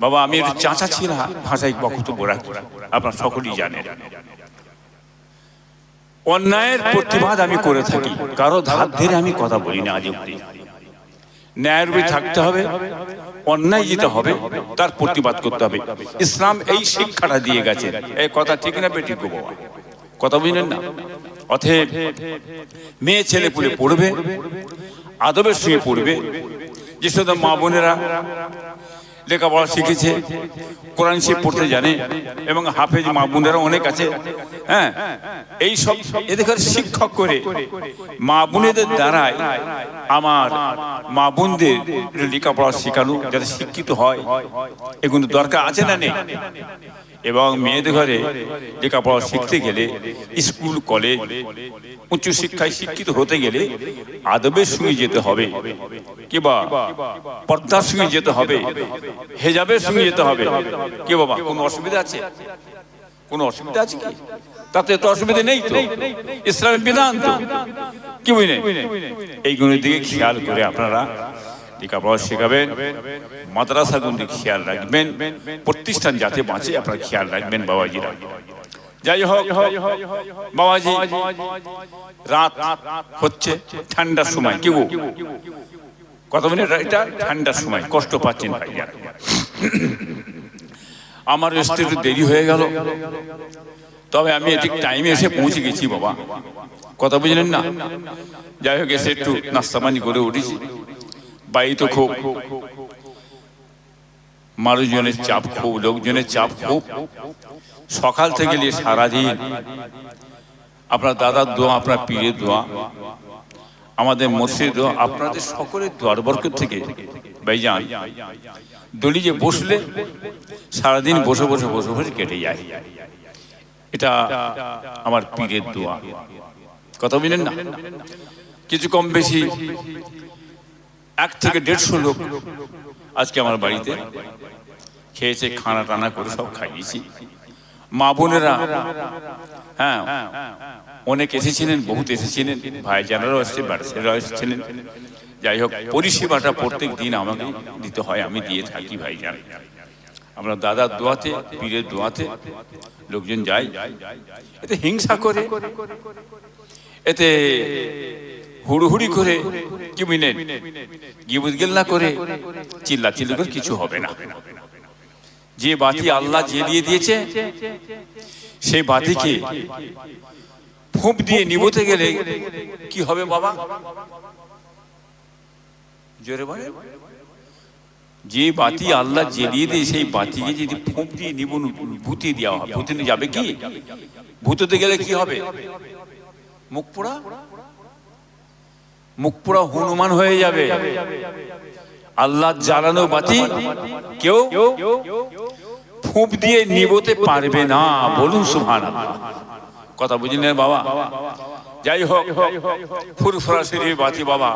বাবা, আমি একটু চাচা ছিলাম, ভাষায় বক্তব্য রাখি। আপনার সকলেই জানেন। অন্যায়ের প্রতিবাদ আমি করে থাকি। কারও ধার ধরে আমি কথা বলি না আজ অব্দি ন্যায়ের থাকতে হবে, অন্যায় যেতে হবে, তার প্রতিবাদ করতে হবে। ইসলাম এই শিক্ষাটা দিয়ে গেছে। এই কথা ঠিক না বেটি গো বাবা? কথা বুঝলেন না? অতএব মেয়ে ছেলে পুলে পড়বে আদবের সঙ্গে পড়বে। যে শুধু মা বোনেরা লেখাপড়া শিখেছে, কোরআন শিব পড়তে জানে, এবং হাফেজ মা বোনেরা অনেক আছে হ্যাঁ? এই সব এদের শিক্ষক করে মা বোনেদের দ্বারাই আমার মা বোনদের লেখাপড়া শেখানো যাতে শিক্ষিত হয় এগুলো দরকার আছে না নেই? এবং মেয়েদের ঘরে লেখাপড়া শিখতে গেলে, স্কুল, কলেজ, উচ্চ শিক্ষায় শিক্ষিত হতে গেলে আদবের সঙ্গে যেতে হবে, কিবা পর্দার সঙ্গে যেতে হবে হেজাবের সঙ্গে যেতে হবে। কি বাবা, কোনো অসুবিধা আছে? কোনো অসুবিধা আছে কি? তাতে তো অসুবিধা নেই তো। ইসলামের বিধান তো। কি বুঝলেন? এইগুলোর দিকে খেয়াল করে আপনারা লেখাপড়া শেখাবেন। মাদ্রাসাগুলি খেয়াল রাখবেন। প্রতিষ্ঠান যাতে বাঁচে, আপনারা খেয়াল রাখবেন বাবাজিরা। যাই হোক, বাবাজি, রাত হচ্ছে, ঠান্ডার সময়। কি গো? কত মিনিট এটা? ঠান্ডার সময়। কষ্ট পাচ্ছেন ভাইয়া। আমার একটু দেরি হয়ে গেল। তবে আমি ঠিক টাইমে এসে পৌঁছে গেছি বাবা। কথা বুঝলেন না? যাই হোক, এসে একটু নাস্তা পানি করে উঠেছি। বাড়ি তো খুব মানুষজনের চাপ খুব লোকজনের চাপ খুব। সকাল থেকে নিয়ে সারাদিন আপনার দাদার দোয়া আপনার পীরের দোয়া আমাদের মসজিদ দোয়া আপনাদের সকলের দোয়ার বরকত থেকে ভাইজান দলি যে বসলে সারাদিন বসে বসে বসে বসে কেটে যায়। এটা আমার পীরের দোয়া। কথা বলেন না? কিছু কম বেশি এক থেকে দেড়শো লোক আজকে আমার বাড়িতে খেয়েছে, খানা টানা করে সব খাইয়েছি। মা বোনেরা হ্যাঁ অনেক এসেছিলেন, বহুত এসেছিলেন ভাই জানারাও এসছে বাড়িরাও এসেছিলেন। যাই হোক, পরিষেবাটা প্রত্যেক দিন আমাকে দিতে হয়, আমি দিয়ে থাকি ভাই জান আমরা দাদার দোয়াতে, পীরের দোয়াতে লোকজন যায়। এতে হিংসা করে, এতে হুড়ুহুড়ি করে কি গিবুদ গেল্লা করে চিল্লা চিল্লি করে কিছু হবে না। যে বাতি আল্লাহ জ্বেলিয়ে দিয়েছে, সেই বাতিকে ফুঁপ দিয়ে নিবতে গেলে কি হবে বাবা? জোরে বলে যে বাতি আল্লাহ জ্বেলিয়ে দিয়ে সেই বাতিকে যদি ফুঁপ দিয়ে নিবন, ভূতি দেওয়া হয়, ভূতি যাবে কি? ভূততে গেলে কি হবে? মুখ পোড়া? মুখ পুরো হনুমান হয়ে যাবে। আল্লাহ জ্বালানো বাতি কেউ ফুঁপ দিয়ে নিবতে পারবে না, বলুন সুহান কথা বুঝলেন বাবা? যাই হোক, ফুরফুরা বাতি বাবা।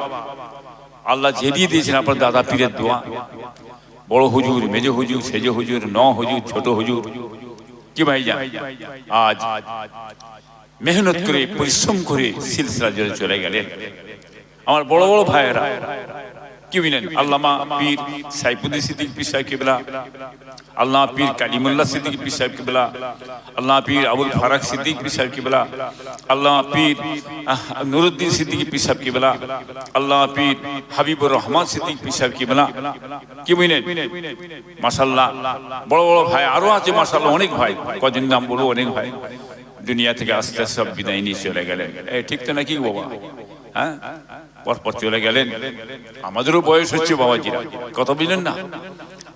আল্লাহ জেলিয়ে দিয়েছেন আপনার দাদা পীরের দোয়া। বড় হুজুর, মেজ হুজুর, সেজ হুজুর, ন হুজুর, ছোট হুজুর। কি ভাই যা আজ মেহনত করে, পরিশ্রম করে সিলসিলা জোরে চলে গেলেন। আমার বড় বড় ভাইয়েরা কি বিনেন আল্লামা পীর সাইফুদ্দিন সিদ্দিক পীর সাহেব কিবলা আল্লাহ পীর কালিমুল্লাহ সিদ্দিক পীর সাহেব কিবলা আল্লাহ পীর আবুল ফারাক সিদ্দিক পীর সাহেব কিবলা আল্লাহ পীর নুরুদ্দিন সিদ্দিক পীর সাহেব কিবলা আল্লাহ পীর হাবিবুর রহমান সিদ্দিক পীর সাহেব কিবলা কি বুঝলেন মাশাল্লাহ বড় বড় ভাই, আরও আছে মাশাল্লাহ অনেক ভাই কদিন নাম বলব? অনেক ভাই, দুনিয়া থেকে আস্তে আস্তে সব বিদায় নিয়ে চলে গেলেন। এই ঠিক তো নাকি বাবা? হ্যাঁ? পরপর চলে গেলেন। আমাদেরও বয়স হচ্ছে বাবাজিরা। কথা বুঝলেন না?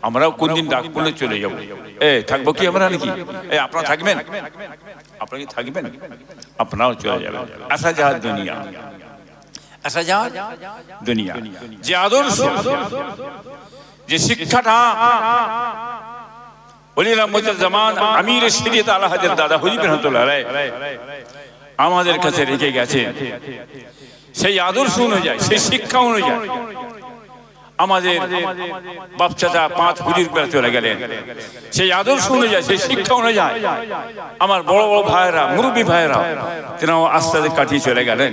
আমরাও কোন দিন ডাক পড়লে চলে যাব। এ, থাকব কি আমরা নাকি? এ, আপনারা থাকবেন? আপনারা থাকবেন? আপনারাও চলে যাবেন। আসা যাওয়ার দুনিয়া। আসা যাওয়ার দুনিয়া। যে আদর্শ, যে শিক্ষাটা বলিলাম জামান আমির শরীয়ত হাজার দাদা হুজিব রহমতুল্লাহ আমাদের কাছে রেখে গেছে। সেই আদর্শ অনুযায়ী, সেই শিক্ষা অনুযায়ী আমাদের বাচ্চাটা পাঁচ হুজুর করে চলে গেলেন। সেই আদর্শ অনুযায়ী, সেই শিক্ষা অনুযায়ী আমার বড় বড় ভাইয়েরা, মুরব্বী ভাইয়েরা, তেনাও আস্তে আস্তে কাটিয়ে চলে গেলেন।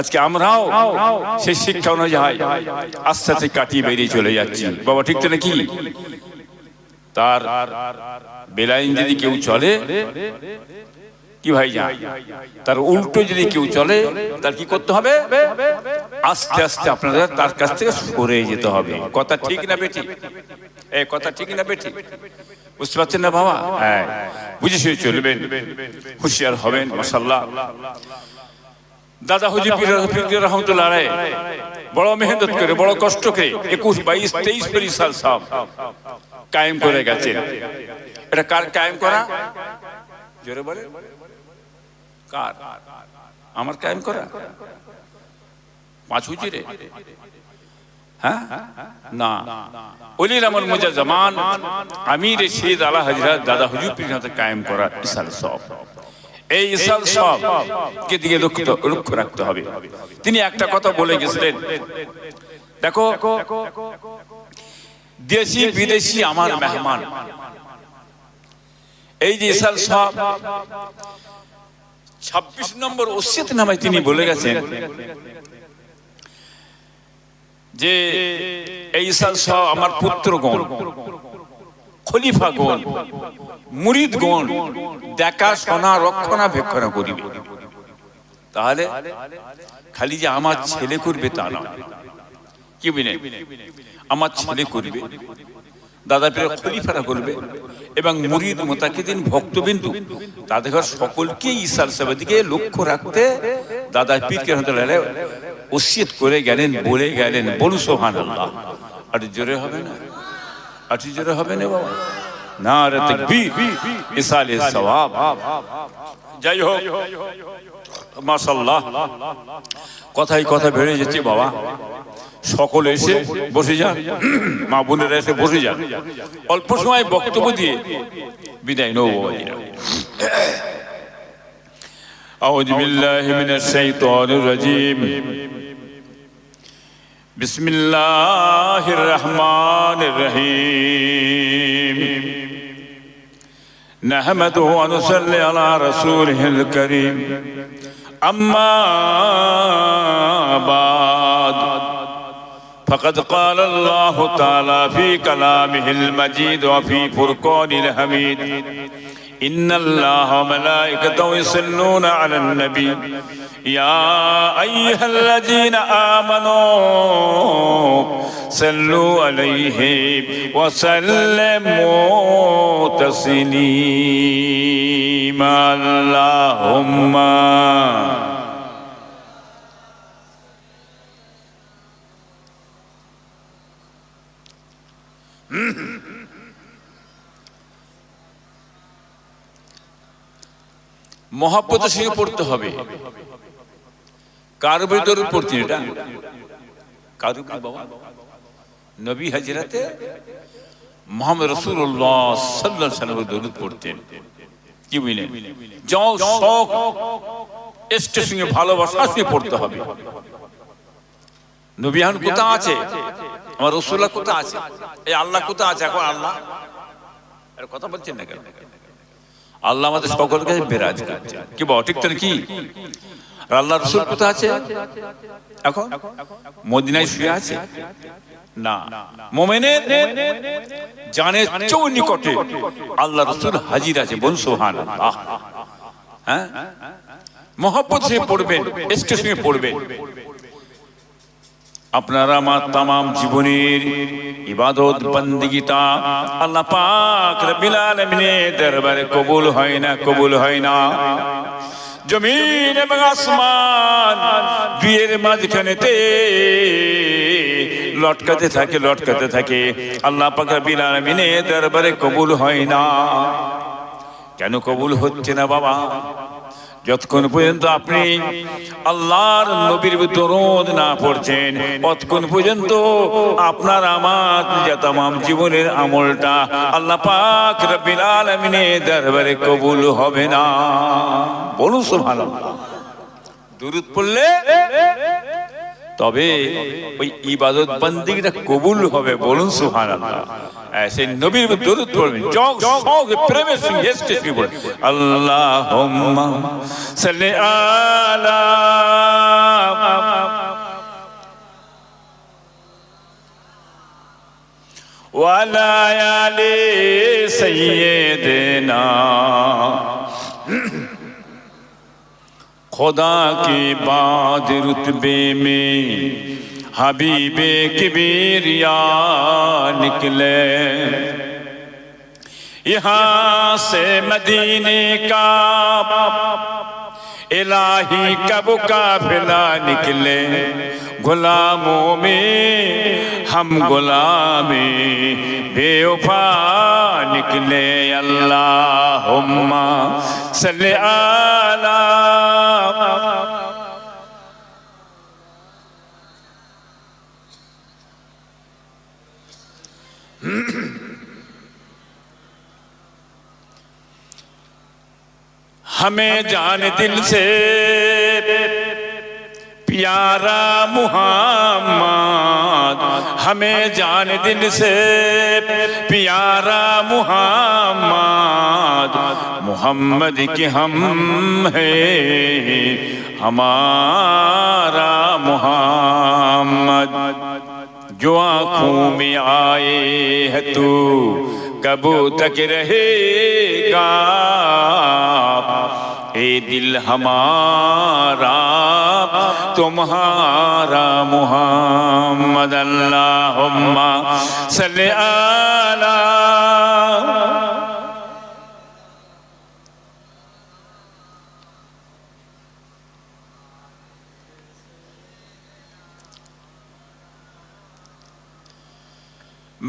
আজকে আমরাও সেই শিক্ষা অনুযায়ী আস্তে আস্তে কাটিয়ে বেরিয়ে চলে যাচ্ছি। বাবা, ঠিক তো নাকি? তার বেলাইন যদি কেউ চলে কি ভাই যা তার উল্টো যদি কেউ চলে, তার কি করতে হবে? আস্তে আস্তে আপনাদের তার কাছ থেকে সরে যেতে হবে। কথা ঠিক না বেটি এই কথা ঠিক না বেটি বুঝতে পারছেন না বাবা? হ্যাঁ। বুঝে চলবেন। হুঁশিয়ার হবেন মশাল্লাহ দাদা হুজুর পীর রহমতুল্লাহ আলাইহি। বড় মেহনত করে, বড় কষ্ট করে একুশ, বাইশ, তেইশ পঁচিশ সাল সব কায়েম করে গেছেন। এটা কার কায়েম করা? জোরে বলে আমার কায়েম করা? পাঁচ হুজুরে? হ্যাঁ? না। দাদা হুজুর কায়েম করা এই দিকে রাখতে হবে। তিনি একটা কথা বলে গেছিলেন। দেখো, দেশি বিদেশি আমার মেহমান। এই যে ইসাল সব ছাব্বিশ নম্বর ওসিয়ত নামায় তিনি বলে গেছেন যে এই ইসাল সব আমার পুত্রগণ খলিফাগণ মুরিদগণ দেখাশোনা রক্ষণাবেক্ষণা করিবে। তাহলে খালি যে আমার ছেলে করবে তা না কি বুঝলেন আমার ছেলে করবে। দাদা পীর খলিফারা করবে এবং মুরিদ, মোতাকিদিন, ভক্তবিন্দু, তাদের সকলকে ঈশার সেবার দিকে লক্ষ্য রাখতে দাদা পীরকে ওসিয়ত করে গেলেন, বলে গেলেন বলু সোহান আল্লাহ আর জোরে হবে না? আর জোরে হবে না বাবা? না রে তাকবীর ইসালে সওয়াব যাই হোক, মাশাআল্লাহ কথাই কথা বেড়ে যাচ্ছে বাবা। সকলে এসে বসে যান মা বোনেরা এসে বসে যান অল্প সময় বক্তব্য দিয়ে বিদায় নেব বাবাজিরা أعوذ بالله من الشيطان الرجيم بسم الله الرحمن الرحيم نحمده ونصلي على رسوله الكريم أما بعد فقد قال الله تعالى في كلامه المجيد وفي فرقان الحميد. إن الله وملائكته يصلون على النبي. يا أيها الذين آمنوا صلوا عليه وسلموا تسليما. اللهم মহাব্বতের সঙ্গে পড়তে হবে। কার ভিতরে পড়ছি এটা? কার বাবা? নবী হাজিরাতে মোহাম্মদ রসুল্লাহ সাল্লাহ সাল্লামের দরুদ পড়তেন। কি বুঝলেন? যাও শখ এস্টের সঙ্গে ভালোবাসা সঙ্গে পড়তে হবে। নবীহান কোথা আছে? আমার রসুল্লাহ কোথা আছে? এই আল্লাহ কোথা আছে? এখন আল্লাহ? কথা বলছেন না কেন? আল্লাহ আমাদের সকল কাছে বিরাজ করছে। কি ঠিক তো কি আল্লাহ রসুল কোথায় আছে? এখন? মদিনায় শুয়ে আছে? না। মোমেনের জানের চৌ নিকটে আল্লাহ রসুল হাজির আছে। বল সোহান হ্যাঁ? মহব্বত সে পড়বেন, স্টেশনে পড়বেন। আপনারা আমার তাম জীবনের ইবাদত বন্দিগিতা আল্লাহ পাক রব্বিল আলামিনের দরবারে কবুল হয় না, কবুল হয় না। জমিন এবং আসমান দুইয়ের মাঝখানেতে লটকাতে থাকে লটকাতে থাকে। আল্লাহ পাক রব্বিল আলামিনের দরবারে কবুল হয় না। কেন কবুল হচ্ছে না বাবা? যতক্ষণ পর্যন্ত আপনি আল্লাহর নবীর দরদ না পড়ছেন, ততক্ষণ পর্যন্ত আপনার আমার যে তাম জীবনের আমলটা আল্লাহ পাক রব্বিল আলামিনের দরবারে কবুল হবে না। বলুন সুবহানাল্লাহ। দুরুদ পড়লে তবে ওই ইবাদত বন্দিটা কবুল হবে বলুন সুহান আল্লাহ সেই নবীর উপর দরুদ পড়বেন। জগ সঙ্গে প্রেমের সঙ্গে এসকে শুনে পড়বেন। আল্লাহুম্মা সাল্লি আলা ওয়ালা আলি সাইয়্যিদিনা خدا کے بعد رتبے میں حبیب کبیریا نکلے۔ یہاں سے مدینے کا इलाही कब काफिला निकले गुलामों में हम गुलामी बेवफा निकले अल्लाहुम्मा सल्ली आला ہمیں جان دل سے۔ پیارا محمد ہمیں جان دل سے۔ پیارا محمد محمد کی ہم ہے ہمارا محمد جو آنکھوں میں آئے ہے تو۔ کبو تک رہے گا؟ اے دل ہمارا تمہارا محمد اللہم صلی اللہ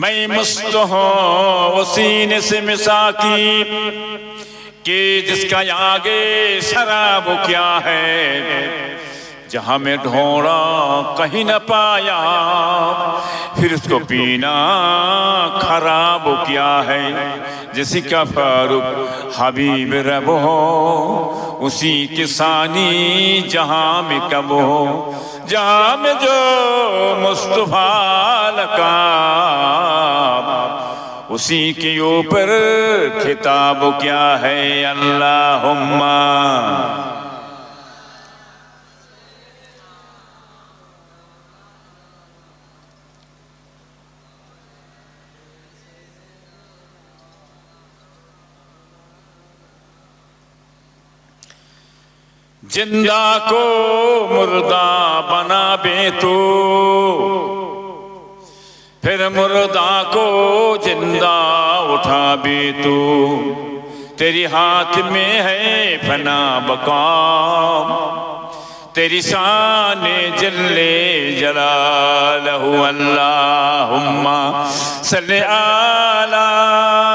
میں مست ہوں، وہ سینے سے مساکی کہ جس کا آگے شراب کیا ہے، جہاں میں ڈھونڈا کہیں نہ پایا، پھر اس کو پینا خراب کیا ہے۔ جسی کا فاروق حبیب رب ہو، اسی کسانی جہاں میں کب ہو جام جو مصطفیٰ لکاب اسی کے اوپر کتاب کیا ہے اللہم زندہ کو مردہ بنا بے تو۔ پھر مردہ کو زندہ اٹھا بے تو۔ تیری ہاتھ میں ہے فنا بقام تیری شان جل جلالہ۔ اللہم صلی اللہ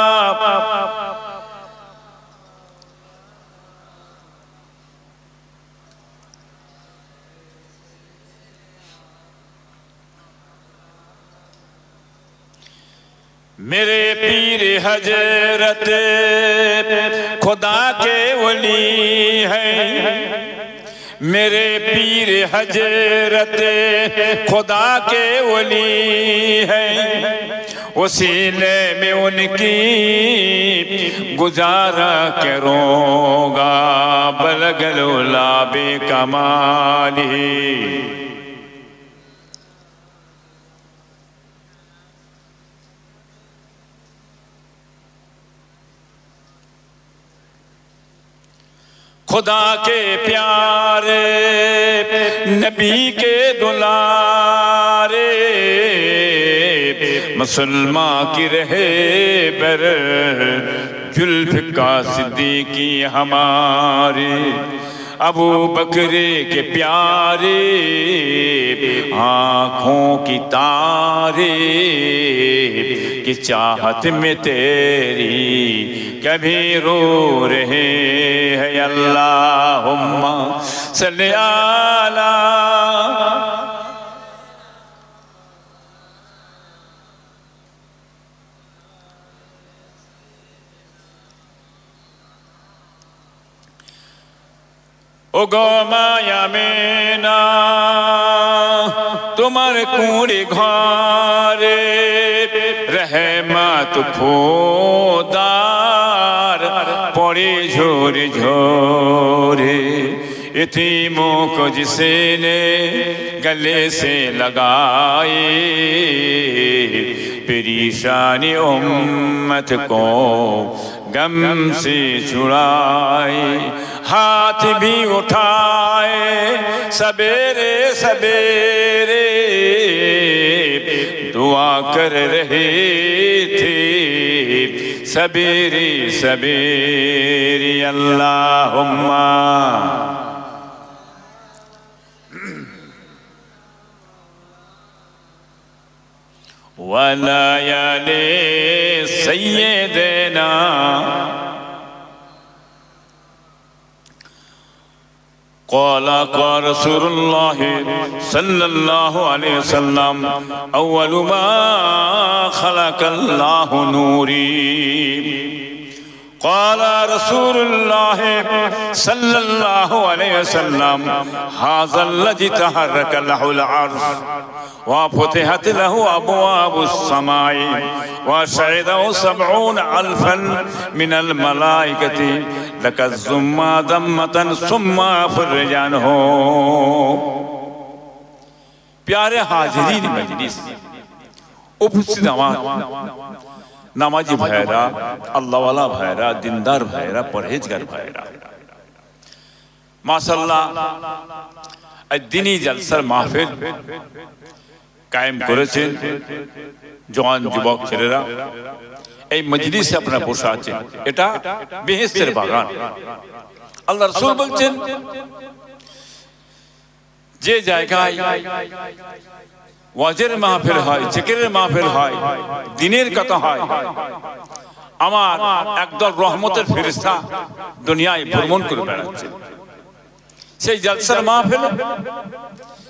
میرے پیر حجرت خدا کے ولی ہیں۔ میرے پیر حجرت خدا کے ولی ہیں۔ وسیلے میں ان کی گزارا کروں گا بلگل لاب کمالی۔ خدا کے پیارے نبی کے دلارے مسلمان کی رہے بر جلف کا صدیقی ہماری ابو بکر کے پیارے، آنکھوں کی تارے کی چاہت میں تیری کبھی رو رہے ہیں؟ اللہم صلی اللہ goma yamena তোমার কুড়ি ঘরে রহমত খোদার পড়ে ঝোরে ঝোরে यतीमों को जिसने गले से लगाए परेशानी उम्मत को गम से छुड़ाए हाथ भी उठाए सवेरे सवेरे दुआ कर रहे थे सवेरे सवेरे ولا يا سيدنا قال قال رسول الله صلى الله عليه وسلم أول ما خلق الله نوري. قال رسول الله صلى الله عليه وسلم هذا الذي تحرك له العرش. وفتحت له أبواب السماء. وشهده سبعون ألفا من الملائكة. لك الزما ذمة ثم فرجان ہو پیارے حاضرین مجلس اپسید نماز نمازی بھائرہ اللہ والا بھائرہ دندار بھائرہ پرہیزگار بھائرہ ماشاءاللہ الدینی جلسر محفل কায়েম করেছেন জওয়ান যুবক ছেলেরা। এই মজলিসে আপনারা বসে আছেন। এটা বেহেস্তের বাগান। আল্লাহ রসুল বলছেন যে জায়গায় ওয়াজের মাহফিল হয় জিকিরের মাহফিল হয় দিনের কথা হয় আমার একদল রহমতের ফেরিস্তা দুনিয়ায় ভ্রমণ করে বেড়াচ্ছে। সেই জলসার মাহফিল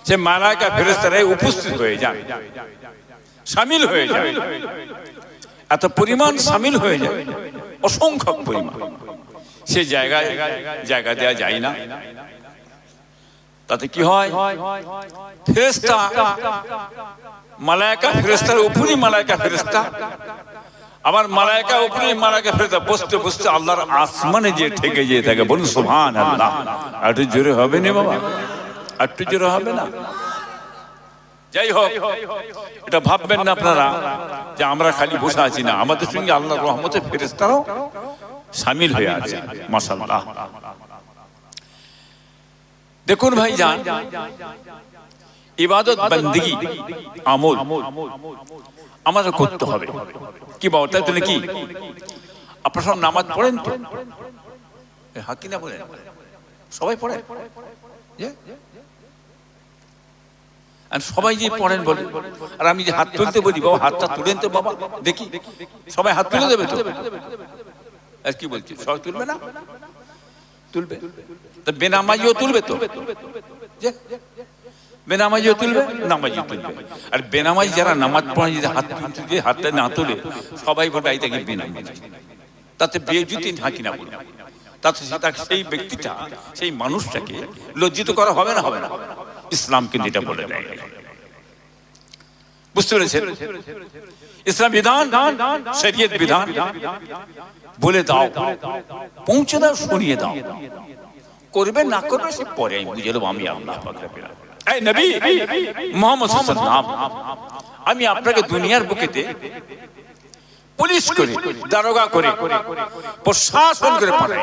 সে মালায়কা ফেরেস্তারাই উপস্থিত হয়ে যায় সামিল হয়ে যায় এত পরিমাণ সামিল হয়ে যায় অসংখ্য পরিমাণ। সে জায়গায় জায়গা দেওয়া যায় না। তাতে কি হয়? ফেরেস্তা মালায়কা ফেরেস্তার উপরই মালায়কা ফেরেস্তা আবার মালায়কা উপরে মালায়কা ফেরেস্তা বসতে বসতে আল্লাহর আসমানে যে ঠেকে যেয়ে থাকে। বলুন সুবহান আল্লাহ একটু জোরে হবে না বাবা? একটু জোরে হবে না? যাই হোক এটা ভাববেন না আপনারা যে আমরা খালি বসে আছি না আমাদের সঙ্গে আল্লাহর রহমতে ফেরেস্তারাও সামিল হয়ে আছে মাসাল্লাহ দেখুন ভাই যান ইবাদত বন্দিগি আমল আমাদের করতে হবে। কি বাবা তাই তো নাকি? আপনারা সব নামাজ পড়েন তো? এ, হাকি না বলেন। সবাই পড়ে? আর সবাই যে পড়েন বলে। আর আমি যে হাত তুলতে বলি বাবা হাতটা তুলেন তো বাবা দেখি। সবাই হাত তুলে দেবে তো? আর কি বলছি? সবাই তুলবে না? তুলবে তা বেনামাজিও তুলবে তো? যে? বেনামাজিও তুলবে? নামাজিও তুলবে। আর বেনামাজি যারা নামাজ পড়ে যদি হাত তুলতে যে হাতটা না তুলে সবাই বলবে এই তাকে বেনামাজি। তাতে বেজুতি হাঁকি না বলবে। তাতে সেই ব্যক্তিটা সেই মানুষটাকে লজ্জিত করা হবে না হবে না। ইসলাম কিন্তু এটা বলে দেয়। বুঝতে পেরেছেন? ইসলাম বিধান, শরীয়ত বিধান। বলে দাও, পৌঁছে দাও শুনিয়ে দাও। করবে না করবে সে পরে আমি আমি আল্লাহ এই নবী, মোহাম্মদ নাম আমি আপনাকে দুনিয়ার বুকেতে পুলিশ করে, দারোগা করে, প্রশাসন করে পাঠাই।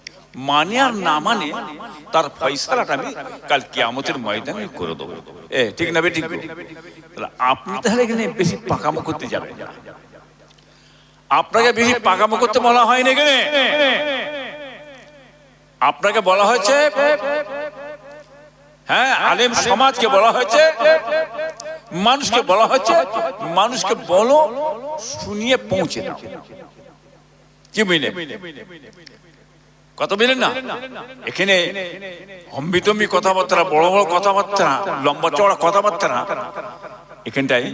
মানে আর না মানে তার ফয়সালাটা আমি কাল কিয়ামতের ময়দানে করে দেবো। এ, ঠিক না বেটি আপনি তাহলে এখানে বেশি পাকামো করতে যাবেন। না আপনাকে বেশি পাকামো করতে বলা হয়নি এখানে। আপনাকে বলা হয়েছে হ্যাঁ আলেম সমাজকে বলা হয়েছে, মানুষকে বলা হয়েছে, মানুষকে বলো, শুনিয়ে পৌঁছে দাও। কি বুঝলে কথা বুঝলেন না? এখানে অম্বিতম্বি কথাবার্তা, বড় বড় কথাবার্তা, লম্বা চড়া কথাবার্তা, এখানটায়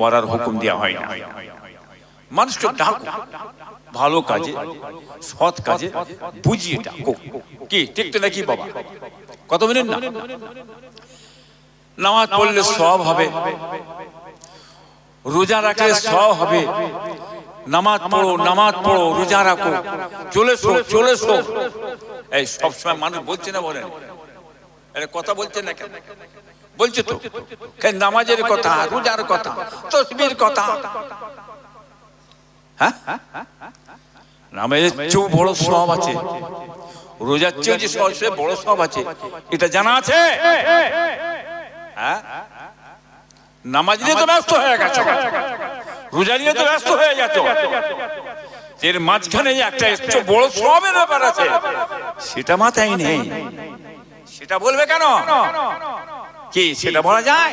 বলার হুকুম দেওয়া হয় না। মানুষকে ডাকো, ভালো কাজে, সৎ কাজে বুঝিয়ে ডাকো। কি, ঠিক তো নাকি বাবা? কত মিনিট না? নামাজ পড়লে সব হবে, রোজা রাখলে সব হবে নামাজ পড়ো নামাজ পড়ো, রোজা রাখো। চলে শো চলে শো এই, সবসময় মানুষ বলছে না বলেন? কথা বলছে না কেন? বলছে তো। নামাজের কথা, রোজার কথা, তসবির কথা? হ্যাঁ? নামাজের চেয়েও বড় সব আছে। রোজার চেয়েও যে বড় সব আছে। এটা জানা আছে? হ্যাঁ? নামাজ নিয়ে তো ব্যস্ত হয়ে গেছো। রোজা নিয়ে তো ব্যস্ত হয়ে গেছো এর মাঝখানে একটা একটু বড় শ্রমের ব্যাপার আছে। সেটা মাথায় নেই। সেটা বলবে কেন? কি, সেটা বলা যায়?